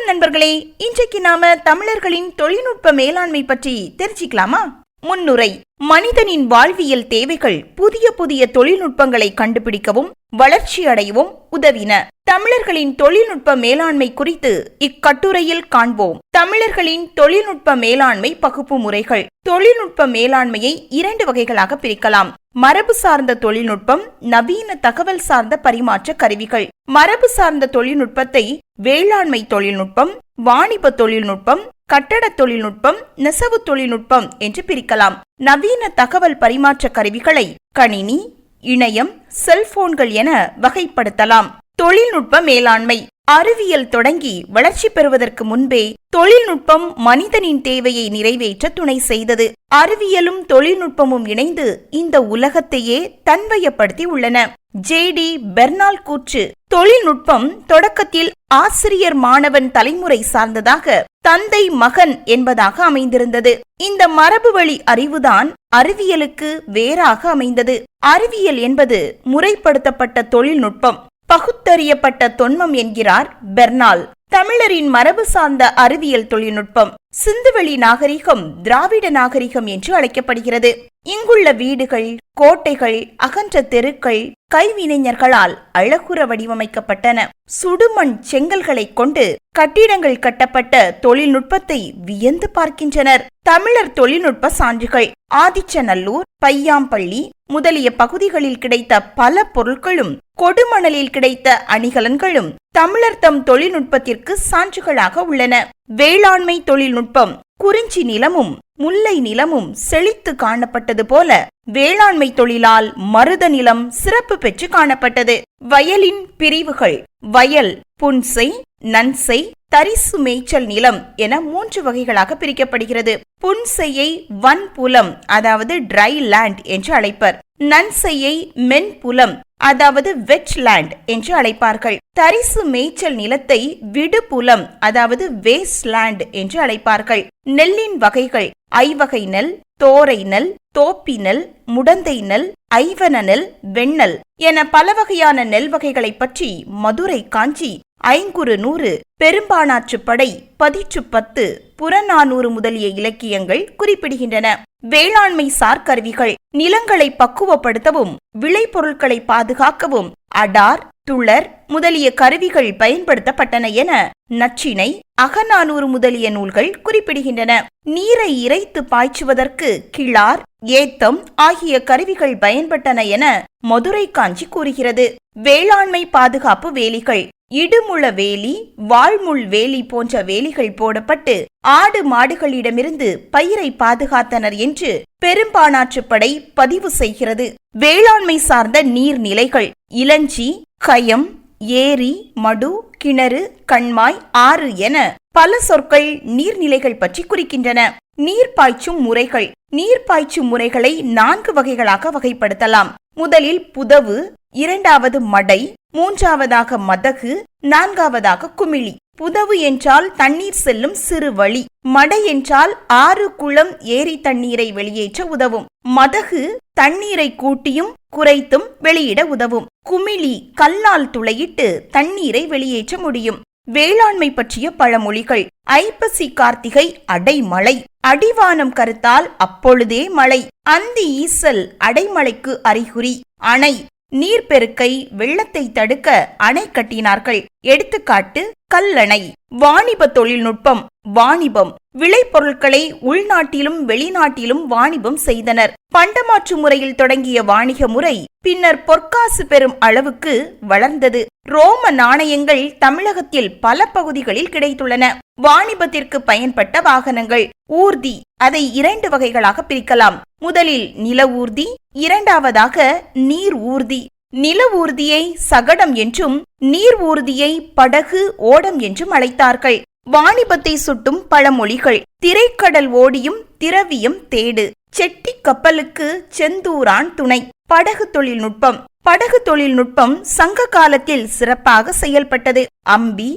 வணக்கம் நண்பர்களே. இன்றைக்கு நாம தமிழர்களின் தொழில்நுட்ப மேலாண்மை பற்றி தெரிஞ்சுக்கலாமா? முன்னுரை. மனிதனின் வாழ்வியல் தேவைகள் புதிய புதிய தொழில்நுட்பங்களை கண்டுபிடிக்கவும் வளர்ச்சி அடையவும் உதவின. தமிழர்களின் தொழில்நுட்ப மேலாண்மை குறித்து இக்கட்டுரையில் காண்போம். தமிழர்களின் தொழில்நுட்ப மேலாண்மை பகுப்பு முறைகள். தொழில்நுட்ப மேலாண்மையை இரண்டு வகைகளாக பிரிக்கலாம். மரபு சார்ந்த தொழில்நுட்பம் நவீன தகவல் சார்ந்த பரிமாற்ற கருவிகள். மரபு சார்ந்த தொழில்நுட்பத்தை வேளாண்மை தொழில்நுட்பம் வாணிப தொழில்நுட்பம் கட்டட தொழில்நுட்பம் நெசவு தொழில்நுட்பம் என்று பிரிக்கலாம். நவீன தகவல் பரிமாற்ற கருவிகளை கணினி இணையம் செல்போன்கள் என வகைப்படுத்தலாம். தொழில்நுட்ப மேலாண்மை. அறிவியல் தொடங்கி வளர்ச்சி பெறுவதற்கு முன்பே தொழில்நுட்பம் மனிதனின் தேவையை நிறைவேற்ற துணை செய்தது. அறிவியலும் தொழில்நுட்பமும் இணைந்து இந்த உலகத்தையே தன்வயப்படுத்தி உள்ளன. ஜேடி பெர்னால் கூற்று தொழில்நுட்பம் தொடக்கத்தில் ஆசிரியர் மாணவன் தலைமுறை சார்ந்ததாக தந்தை மகன் என்பதாக அமைந்திருந்தது. இந்த மரபு வழி அறிவுதான் அறிவியலுக்கு வேறாக அமைந்தது. அறிவியல் என்பது முறைப்படுத்தப்பட்ட தொழில்நுட்பம். பகுத்தறியப்பட்ட தொன்மம் என்கிறார் பெர்னால். தமிழரின் மரபு சார்ந்த அறிவியல் தொழில்நுட்பம் சிந்துவெளி நாகரிகம் திராவிட நாகரிகம் என்று அழைக்கப்படுகிறது. இங்குள்ள வீடுகள் கோட்டைகள் அகன்ற தெருக்கள் கைவினைஞர்களால் அழகுற வடிவமைக்கப்பட்டன. சுடுமண் செங்கல்களை கொண்டு கட்டிடங்கள் கட்டப்பட்ட தொழில்நுட்பத்தை வியந்து பார்க்கின்றனர். தமிழர் தொழில்நுட்ப சான்றுகள் ஆதிச்சநல்லூர் பையாம்பள்ளி முதலிய பகுதிகளில் கிடைத்த பல பொருட்களும் கொடுமணலில் கிடைத்த அணிகலன்களும் தமிழர் தம் தொழில்நுட்பத்திற்கு சான்றுகளாக உள்ளன. வேளாண்மை தொழில்நுட்பம் குறிஞ்சி நிலமும் முல்லை நிலமும் செழித்து காணப்பட்டது போல வேளாண்மை தொழிலால் மருத நிலம் சிறப்பு பெற்று காணப்பட்டது. வயலின் பிரிவுகள் வயல் புன்சை நன்சை தரிசு மேய்ச்சல் நிலம் என மூன்று வகைகளாக பிரிக்கப்படுகிறது. புன்செய்யை வன்புலம் அதாவது ட்ரை லேண்ட் என்று அழைப்பர். நன்செய்யை மென்புலம் அதாவது வெட் லேண்ட் என்று அழைப்பார்கள். தரிசு மேய்ச்சல் நிலத்தை விடுபுலம் அதாவது வேஸ்ட் லேண்ட் என்று அழைப்பார்கள். நெல்லின் வகைகள் ஐவகை நெல் தோரை நெல் தோப்பி நெல் முடந்தை நெல் ஐவன நெல் வெண்ணல் என பல வகையான நெல் வகைகளை பற்றி மதுரை காஞ்சி ஐங்குறு நூறு பெரும்பானாற்று படை பதிற்று பத்து புறநானூறு முதலிய இலக்கியங்கள் குறிப்பிடுகின்றன. வேளாண்மை சார்கருவிகள் நிலங்களை பக்குவப்படுத்தவும் விளைபொருட்களை பாதுகாக்கவும் அடார் துளர் முதலிய கருவிகள் பயன்படுத்தப்பட்டன என நச்சினை அகநானூறு முதலிய நூல்கள் குறிப்பிடுகின்றன. நீரை இறைத்து பாய்ச்சுவதற்கு கிளார் ஏத்தம் ஆகிய கருவிகள் பயன்பட்டன என மதுரை காஞ்சி கூறுகிறது. வேளாண்மை பாதுகாப்பு வேலிகள் இடுமுள வேலி வாழ்முள் வேலி போன்ற வேலிகள் போடப்பட்டு ஆடு மாடுகளிடமிருந்து பயிரை பாதுகாத்தனர் என்று பெரும்பானாற்றுப்படை பதிவு செய்கிறது. வேளாண்மை சார்ந்த நீர்நிலைகள் இளஞ்சி கயம் ஏரி மடு கிணறு கண்மாய் ஆறு என பல சொற்கள் நீர்நிலைகள் பற்றி குறிக்கின்றன. நீர் பாய்ச்சும் முறைகள். நீர் பாய்ச்சும் முறைகளை நான்கு வகைகளாக வகைப்படுத்தலாம். முதலில் புதவு இரண்டாவது மடை மூன்றாவதாக மதகு நான்காவதாக குமிழி. புதவு என்றால் தண்ணீர் செல்லும் சிறு வழி. மடை என்றால் ஆறு குளம் ஏரி தண்ணீரை வெளியேற்ற உதவும். மதகு தண்ணீரை கூட்டியும் குறைத்தும் வெளியிட உதவும். குமிழி கல்லால் துளையிட்டு தண்ணீரை வெளியேற்ற முடியும். வேளாண்மை பற்றிய பழமொழிகள். ஐப்பசி கார்த்திகை அடைமழை அடிவானம் கருத்தால் அப்பொழுதே மழை. அந்தி ஈசல் அடைமழைக்கு அறிகுறி. அணை. நீர்பெருக்கை வெள்ளத்தை தடுக்க அணை கட்டினார்கள். எடுத்துக்காட்டு கல்லணை. வாணிப தொழில்நுட்பம். வாணிபம். விளைபொருட்களை உள்நாட்டிலும் வெளிநாட்டிலும் வாணிபம் செய்தனர். பண்டமாற்று முறையில் தொடங்கிய வாணிக முறை பின்னர் பொற்காசு பெறும் அளவுக்கு வளர்ந்தது. ரோம நாணயங்கள் தமிழகத்தில் பல பகுதிகளில் கிடைத்துள்ளன. வாணிபத்திற்கு பயன்பட்ட வாகனங்கள். ஊர்தி. அதை இரண்டு வகைகளாக பிரிக்கலாம். முதலில் நில ஊர்தி இரண்டாவதாக நீர் ஊர்தி. நில ஊர்தியை சகடம் என்றும் நீர் ஊர்தியை படகு ஓடம் என்றும் அழைத்தார்கள். வாணிபத்தை சுட்டும் பழமொழிகள் திரைக்கடல் ஓடியும் திரவியம் தேடு. செட்டி கப்பலுக்கு செந்தூரான் துணை. படகு தொழில்நுட்பம். படகு தொழில்நுட்பம் சங்க காலத்தில் சிறப்பாக செயல்பட்டது. அம்பி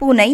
புனை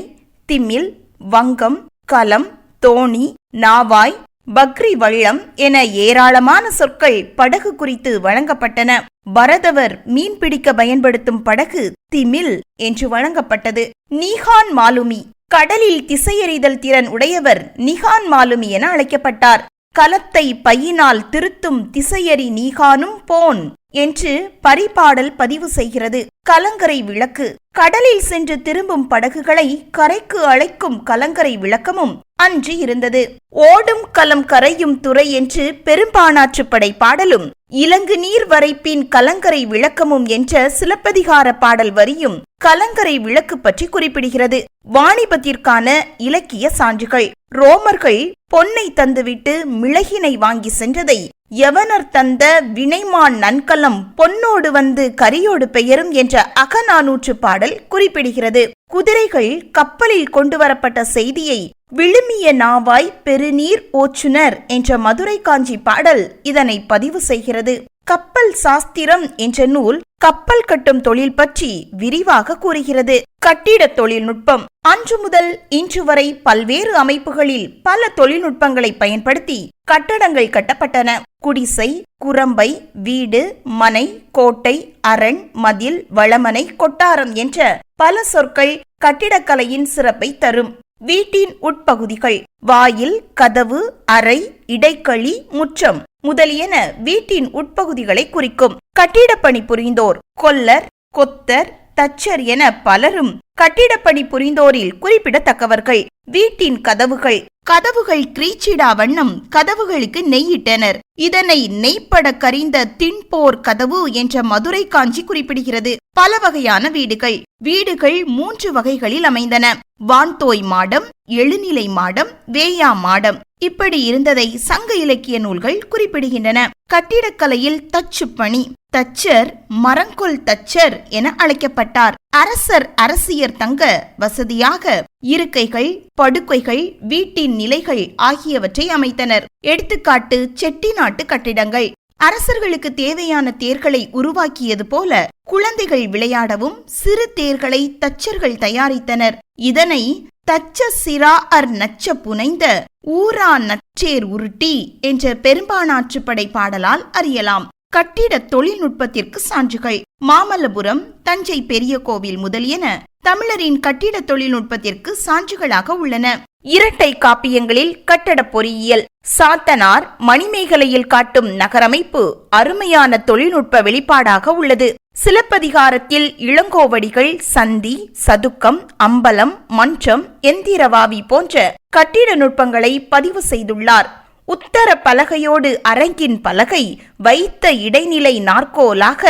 திமில் வங்கம் கலம் தோணி நாவாய் பக்ரி வள்ளம் என ஏராளமான சொற்கள் படகு குறித்து வழங்கப்பட்டன. பரதவர் மீன்பிடிக்க பயன்படுத்தும் படகு திமில் என்று வழங்கப்பட்டது. நீஹான் மாலுமி கடலில் திசையறிதல் திறன் உடையவர் நிகான் மாலுமி என அழைக்கப்பட்டார். கலத்தை பையினால் திருத்தும் திசையறி நீகானும் போன் என்று பரிபாடல் பதிவு செய்கிறது. கலங்கரை விளக்கு. கடலில் சென்று திரும்பும் படகுகளை கரைக்கு அழைக்கும் கலங்கரை விளக்கமும் அன்று இருந்தது. ஓடும் கலம் கரையும் துறை என்று பெரும்பானாற்றுப்படை பாடலும் இலங்கு நீர் வரைப்பின் கலங்கரை விளக்கமும் என்ற சிலப்பதிகார பாடல் வரியும் கலங்கரை விளக்கு பற்றி குறிப்பிடுகிறது. வாணிபத்திற்கான இலக்கிய சான்றுகள். ரோமர்கள் பொன்னை தந்துவிட்டு மிளகினை வாங்கி சென்றதை யவனர் தந்த வினைமான் நன்கலம் பொன்னோடு வந்து கரியோடு பெயரும் என்ற அகநானூற்று பாடல் குறிப்பிடுகிறது. குதிரைகள் கப்பலில் கொண்டு வரப்பட்ட செய்தியை விழுமிய நாவாய் பெருநீர் ஓச்சுனர் என்ற மதுரை காஞ்சி பாடல் இதனை பதிவு செய்கிறது. கப்பல் சாஸ்திரம் என்ற நூல் கப்பல் கட்டும் தொழில் பற்றி விரிவாக கூறுகிறது. கட்டிட தொழில்நுட்பம். அன்று முதல் இன்று வரை பல்வேறு அமைப்புகளில் பல தொழில்நுட்பங்களை பயன்படுத்தி கட்டடங்கள் கட்டப்பட்டன. குடிசை குரம்பை வீடு மனை கோட்டை அரண் மதில் வளமனை கொட்டாரம் என்ற பல சொற்கள் கட்டிடக்கலையின் சிறப்பை தரும். வீட்டின் உட்பகுதிகள் வாயில் கதவு அறை இடைக்களி முற்றம். முதலியன வீட்டின் உட்பகுதிகளை குறிக்கும். கட்டிடப்பணி புரிந்தோர் கொல்லர் கொத்தர் தச்சர் என பலரும் கட்டிடப்பணி புரிந்தோரில் குறிப்பிடத்தக்கவர்கள். வீட்டின் கதவுகள் கதவுகள் கிரீச்சிடா வண்ணம் கதவுகளுக்கு நெய்யிட்டனர். இதனை நெய்ப்பட கரிந்த தின்போர் கதவு என்ற மதுரை காஞ்சி குறிப்பிடுகிறது. பல வகையான வீடுகள். வீடுகள் மூன்று வகைகளில் அமைந்தன. வான்தோய் மாடம் எழுநிலை மாடம் வேயா மாடம். இப்படி இருந்ததை சங்க இலக்கிய நூல்கள் குறிப்பிடுகின்றன. கட்டிடக்கலையில் தச்சு பணி தச்சர் மரங்கொல் தச்சர் என அழைக்கப்பட்டார். அரசர் அரசியர் தங்க வசதியாக இருக்கைகள் படுக்கைகள் வீட்டின் நிலைகள் ஆகியவற்றை அமைத்தனர். எடுத்துக்காட்டு செட்டிநாட்டு கட்டிடங்கள். அரசர்களுக்கு தேவையான தேர்களை உருவாக்கியது போல குழந்தைகள் விளையாடவும் சிறு தேர்களை தச்சர்கள் தயாரித்தனர். இதனை தச்ச சிரா அர் நச்ச புனைந்த ஊரா நச்சேர் உருட்டி என்ற பெரும்பானாற்றுப்படை பாடலால் அறியலாம். கட்டிட தொழில்நுட்பத்திற்கு சான்றுகள். மாமல்லபுரம் தஞ்சை பெரிய கோவில் முதலியன தமிழரின் கட்டிட தொழில்நுட்பத்திற்கு சான்றுகளாக உள்ளன. இரட்டை காப்பியங்களில் கட்டட பொறியியல். சாத்தனார் மணிமேகலையில் காட்டும் நகரமைப்பு அருமையான தொழில்நுட்ப வெளிப்பாடாக உள்ளது. சிலப்பதிகாரத்தில் இளங்கோவடிகள் சந்தி சதுக்கம் அம்பலம் மன்றம் எந்திரவாவி போன்ற கட்டிட நுட்பங்களை பதிவு செய்துள்ளார். உத்தர பலகையோடு அரங்கின் பலகை வைத்த இடைநிலை நாற்கோலாக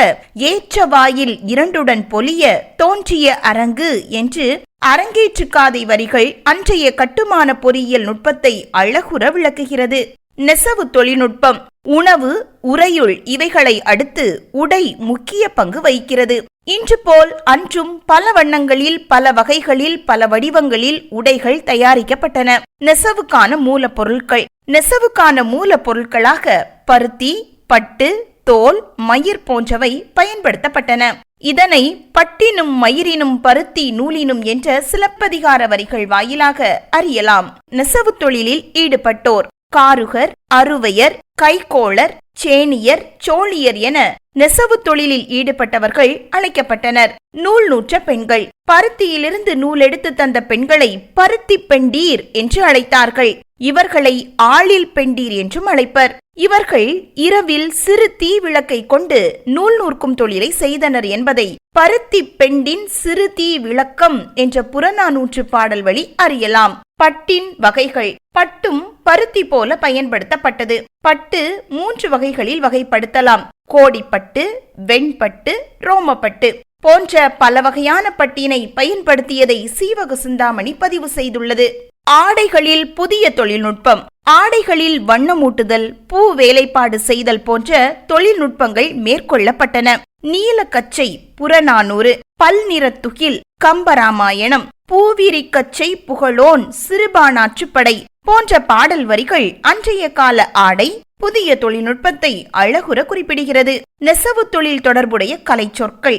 ஏற்ற வாயில் இரண்டுடன் பொலிய தோன்றிய அரங்கு என்று அரங்கேற்றுக்காதை வரிகள் அன்றைய கட்டுமான பொறியியல் நுட்பத்தை அழகுற விளக்குகிறது. நெசவு தொழில்நுட்பம் உணவு உறையுள் இவைகளை அடுத்து உடை முக்கிய பங்கு வகிக்கிறது. இன்று போல் அன்றும் பல வண்ணங்களில் பல வகைகளில் பல வடிவங்களில் உடைகள் தயாரிக்கப்பட்டன. நெசவுக்கான மூலப்பொருட்கள். நெசவுக்கான மூலப்பொருட்களாக பருத்தி பட்டு தோல் மயிர் போன்றவை பயன்படுத்தப்பட்டன. இதனை பட்டினும் மயிரினும் பருத்தி நூலினும் என்ற சிலப்பதிகார வரிகள் வாயிலாக அறியலாம். நெசவு தொழிலில் ஈடுபட்டோர் காருகர் அறுவையர் கைகோளர் சேனியர் சோழியர் என நெசவு தொழிலில் ஈடுபட்டவர்கள் அழைக்கப்பட்டனர். நூல் நூற்ற பெண்கள் பருத்தியிலிருந்து நூல் எடுத்து தந்த பெண்களை பருத்தி பெண்டீர் என்று அழைத்தார்கள். இவர்களை ஆளில் பெண்டீர் என்றும் அழைப்பர். இவர்கள் இரவில் சிறு தீ விளக்கை கொண்டு நூல் நூற்கும் தொழிலை செய்தனர் என்பதை பருத்தி பெண்டின் சிறு தீ விளக்கம் என்ற புறநானூற்று பாடல் வழி அறியலாம். பட்டின் வகைகள் பட்டும் பருத்தி போல பயன்படுத்தப்பட்டது. பட்டு மூன்று வகைகளில் வகைப்படுத்தலாம். கோடிப்பட்டு வெண்பட்டு ரோமப்பட்டு. போன்ற பல வகையான பட்டினை பயன்படுத்தியதை சீவக சிந்தாமணி பதிவு செய்துள்ளது. ஆடைகளில் புதிய தொழில்நுட்பம் ஆடைகளில் வண்ணமூட்டுதல் பூ வேலைப்பாடு செய்தல் போன்ற தொழில்நுட்பங்கள் மேற்கொள்ளப்பட்டன. நீலக்கச்சை புறநானூறு பல்நிற துகில் கம்பராமாயணம் பூவிரிக்கச்சை புகழோன் சிறுபானாற்றுப்படை போன்ற பாடல் வரிகள் அன்றைய கால ஆடை புதிய தொழில்நுட்பத்தை அழகுற குறிப்பிடுகிறது. நெசவு தொழில் தொடர்புடைய கலை சொற்கள்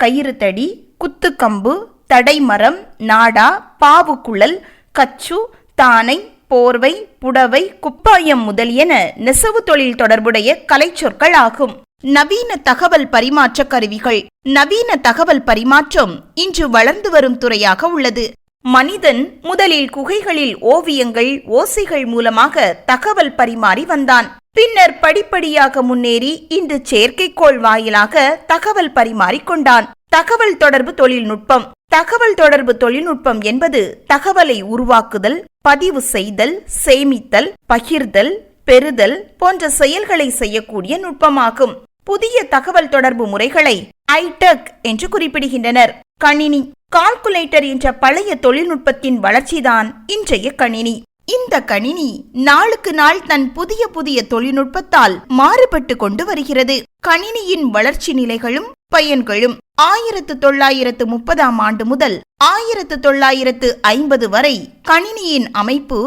கதிர் தடி குத்துக்கம்பு தடைமரம் நாடா பாவுக்குழல் கச்சு தானை போர்வை புடவை குப்பாயம் முதலியன நெசவு தொழில் தொடர்புடைய கலைச்சொற்கள் ஆகும். நவீன தகவல் பரிமாற்ற கருவிகள். நவீன தகவல் பரிமாற்றம் இன்று வளர்ந்து வரும் துறையாக உள்ளது. மனிதன் முதலில் குகைகளில் ஓவியங்கள் ஓசைகள் மூலமாக தகவல் பரிமாறி வந்தான். பின்னர் படிப்படியாக முன்னேறி இன்று செயற்கைக்கோள் வாயிலாக தகவல் பரிமாறிக்கொண்டான் தகவல் தொடர்பு தொழில்நுட்பம். தகவல் தொடர்பு தொழில்நுட்பம் என்பது தகவலை உருவாக்குதல் பதிவு செய்தல் சேமித்தல் பகிர்தல் பெறுதல் போன்ற செயல்களை செய்யக்கூடிய நுட்பமாகும். புதிய தகவல் தொடர்பு முறைகளை ஐடெக் என்று குறிப்பிடுகின்றனர். கணினி கால்குலேட்டர் என்ற பழைய தொழில்நுட்பத்தின் வளர்ச்சிதான் இன்றைய கணினி. இந்த கணினி நாளுக்கு நாள் தன் புதிய புதிய தொழில்நுட்பத்தால் மாறுபட்டு கொண்டு வருகிறது. கணினியின் வளர்ச்சி நிலைகளும் பயன்களும் ஆயிரத்து தொள்ளாயிரத்து முப்பதாம் ஆண்டு முதல் ஆயிரத்து தொள்ளாயிரத்து ஐம்பது வரை கணினியின் அமைப்பு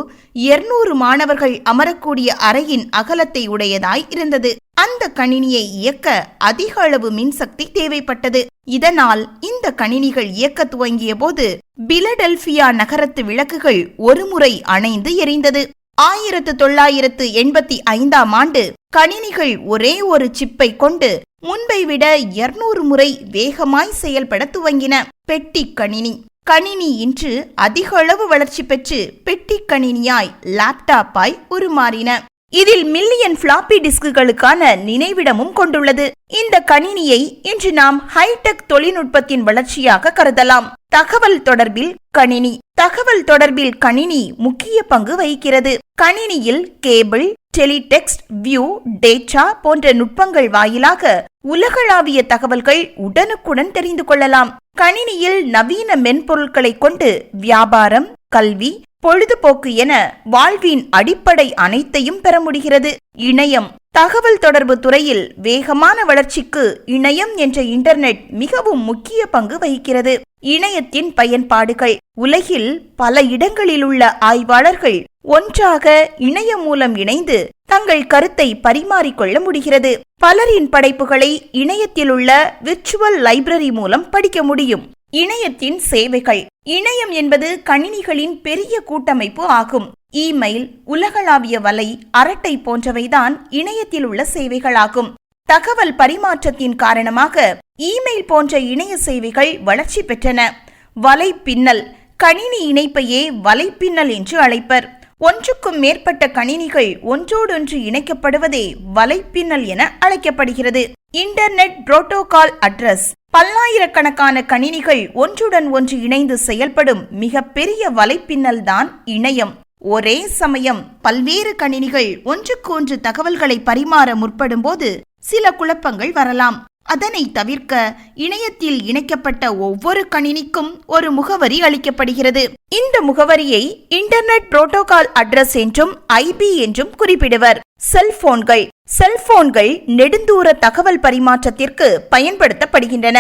இருநூறு மாணவர்கள் அமரக்கூடிய அறையின் அகலத்தை உடையதாய் இருந்தது. அந்த கணினியை இயக்க அதிக அளவு மின்சக்தி தேவைப்பட்டது. இதனால் இந்த கணினிகள் இயக்க துவங்கிய போது பிலடெல்பியா நகரத்து விளக்குகள் ஒருமுறை அணைந்து எரிந்தது. ஆயிரத்து தொள்ளாயிரத்து எண்பத்தி ஐந்தாம் ஆண்டு கணினிகள் ஒரே ஒரு சிப்பை கொண்டு முன்பை விட இருநூறு முறை வேகமாய் செயல்பட துவங்கின பெட்டி கணினி. கணினி இன்று அதிக அளவு வளர்ச்சி பெற்று பெட்டி கணினியாய் லேப்டாப்பாய் உருமாறின. இதில் மில்லியன் ஃபிளாப்பி டிஸ்குகளுக்கான நினைவிடமும் கொண்டுள்ளது. இந்த கணினியை இன்று நாம் ஹைடெக் தொழில்நுட்பத்தின் வளர்ச்சியாக கருதலாம். தகவல் தொடர்பில் கணினி. தகவல் தொடர்பில் கணினி முக்கிய பங்கு வகிக்கிறது. கணினியில் கேபிள் டெலிடெக்ஸ்ட் வியூ டேட்டா போன்ற நுட்பங்கள் வாயிலாக உலகளாவிய தகவல்கள் உடனுக்குடன் தெரிந்து கொள்ளலாம். கணினியில் நவீன மென்பொருட்களை கொண்டு வியாபாரம் கல்வி பொழுதுபோக்கு என வாழ்வின் அடிப்படை அனைத்தையும் பெற முடிகிறது. இணையம் தகவல் தொடர்பு துறையில் வேகமான வளர்ச்சிக்கு இணையம் என்ற இன்டர்நெட் மிகவும் முக்கிய பங்கு வகிக்கிறது. இணையத்தின் பயன்பாடுகள் உலகில் பல இடங்களில் உள்ள ஆய்வாளர்கள் ஒன்றாக இணையம் மூலம் இணைந்து தங்கள் கருத்தை பரிமாறிக்கொள்ள முடிகிறது. பலரின் படைப்புகளை இணையத்தில் உள்ள விர்ச்சுவல் லைப்ரரி மூலம் படிக்க முடியும். இணையத்தின் சேவைகள். இணையம் என்பது கணினிகளின் பெரிய கூட்டமைப்பு ஆகும். இமெயில் உலகளாவிய வலை அரட்டை போன்றவைதான் இணையத்தில் உள்ள சேவைகளாகும். தகவல் பரிமாற்றத்தின் காரணமாக இமெயில் போன்ற இணைய சேவைகள் வளர்ச்சி பெற்றன. வலைப்பின்னல் கணினி இணைப்பையே வலைப்பின்னல் என்று அழைப்பர். ஒன்றுக்கும் மேற்பட்ட கணினிகள் ஒன்றோடொன்று இணைக்கப்படுவதே வலைப்பின்னல் என அழைக்கப்படுகிறது. Internet protocol address. பல்லாயிரக்கணக்கான கணினிகள் ஒன்றுடன் ஒன்று இணைந்து செயல்படும் மிகப்பெரிய வலைப்பின்னல் தான் இணையம். ஒரே சமயம் பல்வேறு கணினிகள் ஒன்றுக்கு ஒன்று தகவல்களை பரிமாற முற்படும் போது சில குழப்பங்கள் வரலாம். அதனை தவிர்க்க இணையத்தில் இணைக்கப்பட்ட ஒவ்வொரு கணினிக்கும் ஒரு முகவரி அளிக்கப்படுகிறது. இந்த முகவரியை இன்டர்நெட் புரோட்டோகால் அட்ரஸ் என்றும் ஐபி என்றும் குறிப்பிடுவர். செல்போன்கள். செல்போன்கள் நெடுந்தூர தகவல் பரிமாற்றத்திற்கு பயன்படுத்தப்படுகின்றன.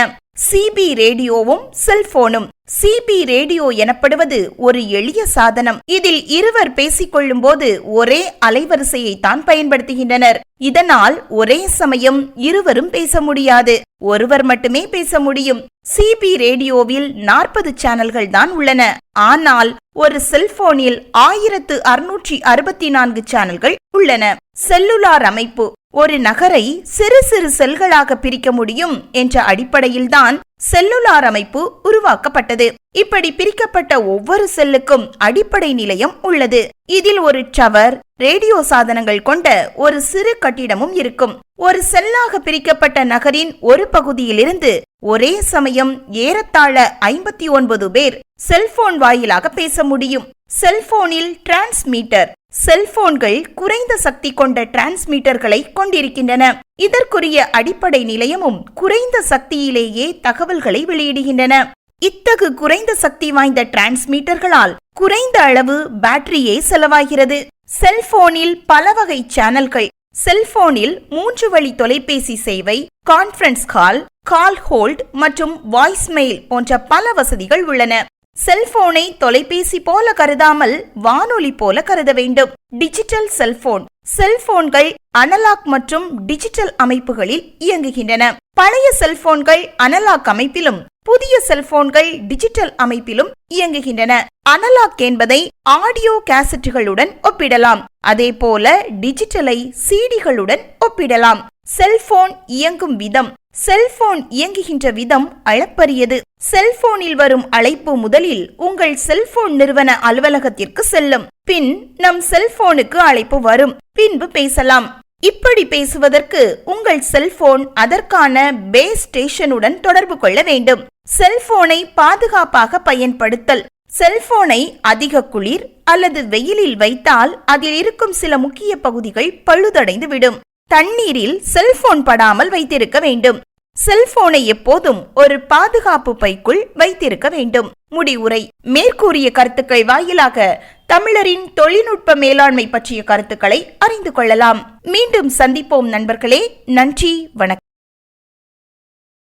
சிபி ரேடியோவும் செல்போனும். சிபி ரேடியோ எனப்படுவது ஒரு எளிய சாதனம். இதில் இருவர் பேசிக்கொள்ளும் போது ஒரே அலைவரிசையை தான் பயன்படுத்துகின்றனர். இதனால் ஒரே சமயம் இருவரும் பேச முடியாது. ஒருவர் மட்டுமே பேச முடியும். சிபி ரேடியோவில் நாற்பது சேனல்கள் தான் உள்ளன. ஆனால் ஒரு செல்போனில் ஆயிரத்து அறுநூற்றி அறுபத்தி நான்கு சேனல்கள் உள்ளன. செல்லுலார் அமைப்பு ஒரு நகரை சிறு சிறு செல்களாக பிரிக்க முடியும் என்ற அடிப்படையில்தான் செல்லுலார் அமைப்பு உருவாக்கப்பட்டது. இப்படி பிரிக்கப்பட்ட ஒவ்வொரு செல்லுக்கும் அடிப்படை நிலையம் உள்ளது. இதில் ஒரு டவர் ரேடியோ சாதனங்கள் கொண்ட ஒரு சிறு கட்டிடமும் இருக்கும். ஒரு செல்லாக பிரிக்கப்பட்ட நகரின் ஒரு பகுதியிலிருந்து ஒரே சமயம் ஏறத்தாழ ஐம்பத்தி ஒன்பது பேர் செல்போன் வாயிலாக பேச முடியும். செல்போனில் டிரான்ஸ்மீட்டர் செல்போன்கள் குறைந்த சக்தி கொண்ட டிரான்ஸ்மீட்டர்களை கொண்டிருக்கின்றன. இதற்குரிய அடிப்படை நிலையமும் குறைந்த சக்தியிலேயே தகவல்களை வெளியிடுகின்றன. இத்தகு குறைந்த சக்தி வாய்ந்த டிரான்ஸ்மீட்டர்களால் குறைந்த அளவு பேட்டரியே செலவாகிறது. செல்போனில் பல வகை சேனல்கள் செல்போனில் மூன்று வழி தொலைபேசி சேவை கான்ஃபரன்ஸ் கால் கால் ஹோல்ட் மற்றும் வாய்ஸ்மெயில் போன்ற பல வசதிகள் உள்ளன. செல்போனை தொலைபேசி போல கருதாமல் வானொலி போல கருத வேண்டும். டிஜிட்டல் செல்போன் செல்போன்கள் அனலாக் மற்றும் டிஜிட்டல் அமைப்புகளில் இயங்குகின்றன. பழைய செல்போன்கள் அனலாக் அமைப்பிலும் புதிய செல்போன்கள் டிஜிட்டல் அமைப்பிலும் இயங்குகின்றன. அனலாக் என்பதை ஆடியோ கேசட்டுகளுடன் ஒப்பிடலாம். அதே போல டிஜிட்டலை சிடிகளுடன் ஒப்பிடலாம். செல்போன் இயங்கும் விதம் செல்போன் இயங்குகின்ற விதம் அளப்பரியது. செல்போனில் வரும் அழைப்பு முதலில் உங்கள் செல்போன் நிறுவன அலுவலகத்திற்கு செல்லும். பின் நம் செல்போனுக்கு அழைப்பு வரும். பின்பு பேசலாம். இப்படி பேசுவதற்கு உங்கள் செல்போன் அதற்கான பேஸ் ஸ்டேஷனுடன் தொடர்பு கொள்ள வேண்டும். செல்போனை பாதுகாப்பாக பயன்படுத்தல். செல்போனை அதிக குளிர் அல்லது வெயிலில் வைத்தால் அதில் இருக்கும் சில முக்கிய பகுதிகள் பழுதடைந்து விடும் தண்ணீரில் செல்போன் படாமல் வைத்திருக்க வேண்டும். செல்போனை எப்போதும் ஒரு பாதுகாப்பு பைக்குள் வைத்திருக்க வேண்டும். முடிவுரை மேற்கூறிய கருத்துக்கள் வாயிலாக தமிழரின் தொழில்நுட்ப மேலாண்மை பற்றிய கருத்துக்களை அறிந்து கொள்ளலாம். மீண்டும் சந்திப்போம் நண்பர்களே. நன்றி. வணக்கம்.